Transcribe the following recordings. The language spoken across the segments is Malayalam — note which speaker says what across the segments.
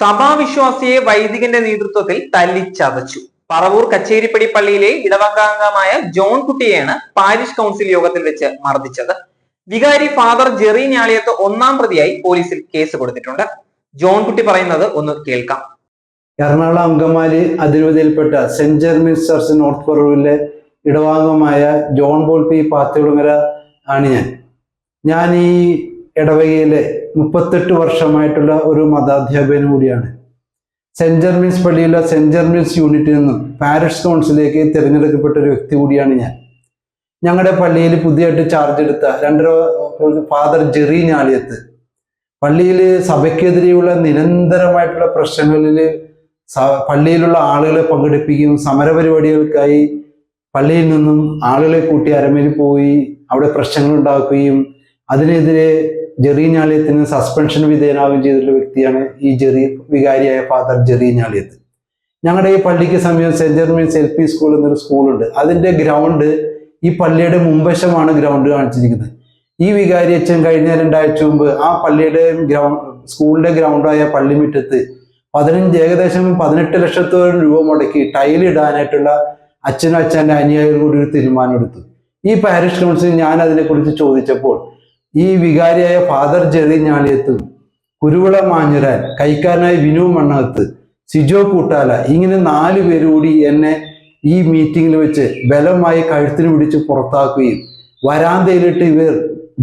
Speaker 1: സഭാവിശ്വാസിയെ വൈദികന്റെ നേതൃത്വത്തിൽ തല്ലിച്ചതച്ചു. പറവൂർ കച്ചേരിപ്പടി പള്ളിയിലെ ഇടവകാംഗമായ ജോൺ കുട്ടിയെയാണ് പാരിഷ് കൗൺസിൽ യോഗത്തിൽ വെച്ച് മർദ്ദിച്ചത്. വികാരി ഫാദർ ജെറി ഞാളിയത്ത് ഒന്നാം പ്രതിയായി പോലീസിൽ കേസ് കൊടുത്തിട്ടുണ്ട്. ജോൺ കുട്ടി പറയുന്നത് ഒന്ന് കേൾക്കാം.
Speaker 2: എറണാകുളം അങ്കമാലി അതിരൂപതയിൽപ്പെട്ട സെന്റ് ജെർമിൻസ് ചർച്ച് നോർത്ത് പറവൂരിലെ ഇടവാംഗമായ ജോൺ പോൾ പി പാത്തികുളങ്ങര ആണ് ഞാൻ. ഞാൻ ഈ ഇടവകയിലെ മുപ്പത്തെട്ട് വർഷമായിട്ടുള്ള ഒരു മതാധ്യാപകനും കൂടിയാണ്. സെന്റ് ജെർമിൻസ് പള്ളിയിലെ സെന്റ് ജെർമിൻസ് യൂണിറ്റിൽ നിന്നും പാരിഷ് കൗൺസിലേക്ക് തിരഞ്ഞെടുക്കപ്പെട്ട ഒരു വ്യക്തി കൂടിയാണ് ഞാൻ. ഞങ്ങളുടെ പള്ളിയിൽ പുതിയതായിട്ട് ചാർജ് എടുത്ത രണ്ടര ഫാദർ ജെറി ഞാളിയത്ത് പള്ളിയിൽ സഭയ്ക്കെതിരെയുള്ള നിരന്തരമായിട്ടുള്ള പ്രശ്നങ്ങളിൽ പള്ളിയിലുള്ള ആളുകളെ പങ്കെടുപ്പിക്കും സമരപരിപാടികൾക്കായി പള്ളിയിൽ നിന്നും ആളുകളെ കൂട്ടി അരമേൽ പോയി അവിടെ പ്രശ്നങ്ങൾ ഉണ്ടാക്കുകയും അതിനെതിരെ ജെറി ഞാളിയത്തിന് സസ്പെൻഷൻ വിധേയനാവുകയും ചെയ്തിട്ടുള്ള വ്യക്തിയാണ് ഈ ജെറി വികാരിയായ ഫാദർ ജെറി ഞാളിയത്ത് ഞങ്ങളുടെ ഈ പള്ളിക്ക് സമീപം saint Germain's L P school എന്നൊരു സ്കൂളുണ്ട് അതിന്റെ ഗ്രൗണ്ട് ഈ പള്ളിയുടെ മുൻവശമാണ് ഗ്രൗണ്ട് കാണിച്ചിരിക്കുന്നത്. ഈ വികാരി അച്ഛൻ കഴിഞ്ഞ രണ്ടാഴ്ച മുമ്പ് ആ പള്ളിയുടെ ഗ്രൗണ്ട് സ്കൂളിന്റെ ഗ്രൗണ്ടായ പള്ളിമുറ്റത്ത് പതിനഞ്ച് ഏകദേശം പതിനെട്ട് ലക്ഷത്തോളം രൂപ മുടക്കി ടൈൽ ഇടാനായിട്ടുള്ള അച്ഛനും അച്ഛന്റെ അനുയായികളും കൂടി ഒരു തീരുമാനം എടുത്തു ഈ പാരിഷ് കൗൺസിൽ ഞാൻ അതിനെക്കുറിച്ച് ചോദിച്ചപ്പോൾ ഈ വികാരിയായ ഫാദർ ജെറി ഞാളിയത്തും കുരുവിള മാഞ്ഞുരാൻ കൈക്കാരനായ വിനു മണ്ണകത്ത് സിജോ കൂട്ടാല ഇങ്ങനെ നാല് പേരുകൂടി എന്നെ ഈ മീറ്റിംഗിൽ വെച്ച് ബലമായി കഴുത്തിന് പിടിച്ച് പുറത്താക്കുകയും വരാന്തയിലിട്ട് ഇവർ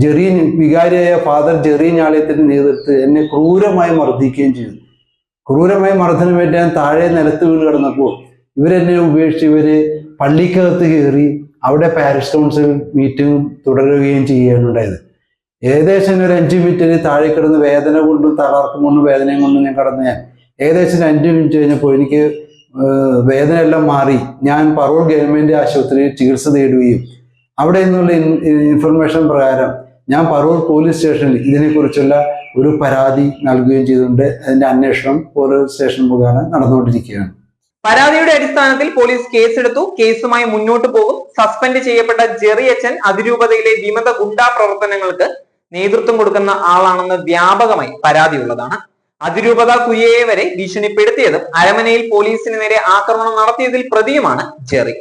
Speaker 2: ജെറി വികാരിയായ ഫാദർ ജെറി ഞാളിയത്തിന്റെ നേതൃത്വത്തിൽ എന്നെ ക്രൂരമായി മർദ്ദിക്കുകയും ചെയ്തു. ക്രൂരമായി മർദ്ദനമേറ്റ് ഞാൻ താഴെ നിലത്ത് വീണ് കിടന്നപ്പോൾ ഇവരെന്നെ ഉപേക്ഷിച്ച് ഇവർ പള്ളിക്കകത്ത് കയറി അവിടെ പാരിഷ് കൗൺസിൽ മീറ്റിംഗ് തുടരുകയും ചെയ്യുകയാണ് ഉണ്ടായത്. ഏകദേശം ഒരു അഞ്ച് മിനിറ്റിന് താഴെ കിടന്ന് വേദന കൊണ്ടും തളർക്കം കൊണ്ടും വേദനയും കൊണ്ടും ഞാൻ കിടന്ന് ഞാൻ ഏകദേശം അഞ്ച് മിനിറ്റ് കഴിഞ്ഞപ്പോൾ എനിക്ക് വേദന എല്ലാം മാറി. ഞാൻ പറവൂർ ഗവൺമെന്റ് ആശുപത്രിയിൽ ചികിത്സ തേടുകയും അവിടെ നിന്നുള്ള ഇൻഫർമേഷൻ പ്രകാരം ഞാൻ പറവൂർ പോലീസ് സ്റ്റേഷനിൽ ഇതിനെക്കുറിച്ചുള്ള ഒരു പരാതി നൽകുകയും ചെയ്തിട്ടുണ്ട് അതിന്റെ അന്വേഷണം പോലീസ് സ്റ്റേഷൻ മുഖേന നടന്നുകൊണ്ടിരിക്കുകയാണ്.
Speaker 1: പരാതിയുടെ അടിസ്ഥാനത്തിൽ പോലീസ് കേസെടുത്തു. കേസുമായി മുന്നോട്ട് പോകും. സസ്പെൻഡ് ചെയ്യപ്പെട്ട ജെറി അച്ഛൻ അതിരൂപതയിലെ വിമത ഗുണ്ടാ പ്രവർത്തനങ്ങൾക്ക് നേതൃത്വം കൊടുക്കുന്ന ആളാണെന്ന് വ്യാപകമായി പരാതിയുള്ളതാണ്. അതിരൂപത കുയ്യയെ വരെ ഭീഷണിപ്പെടുത്തിയതും അരമനയിൽ പോലീസിന് നേരെ ആക്രമണം നടത്തിയതിൽ പ്രതിയുമാണ് ജെറി.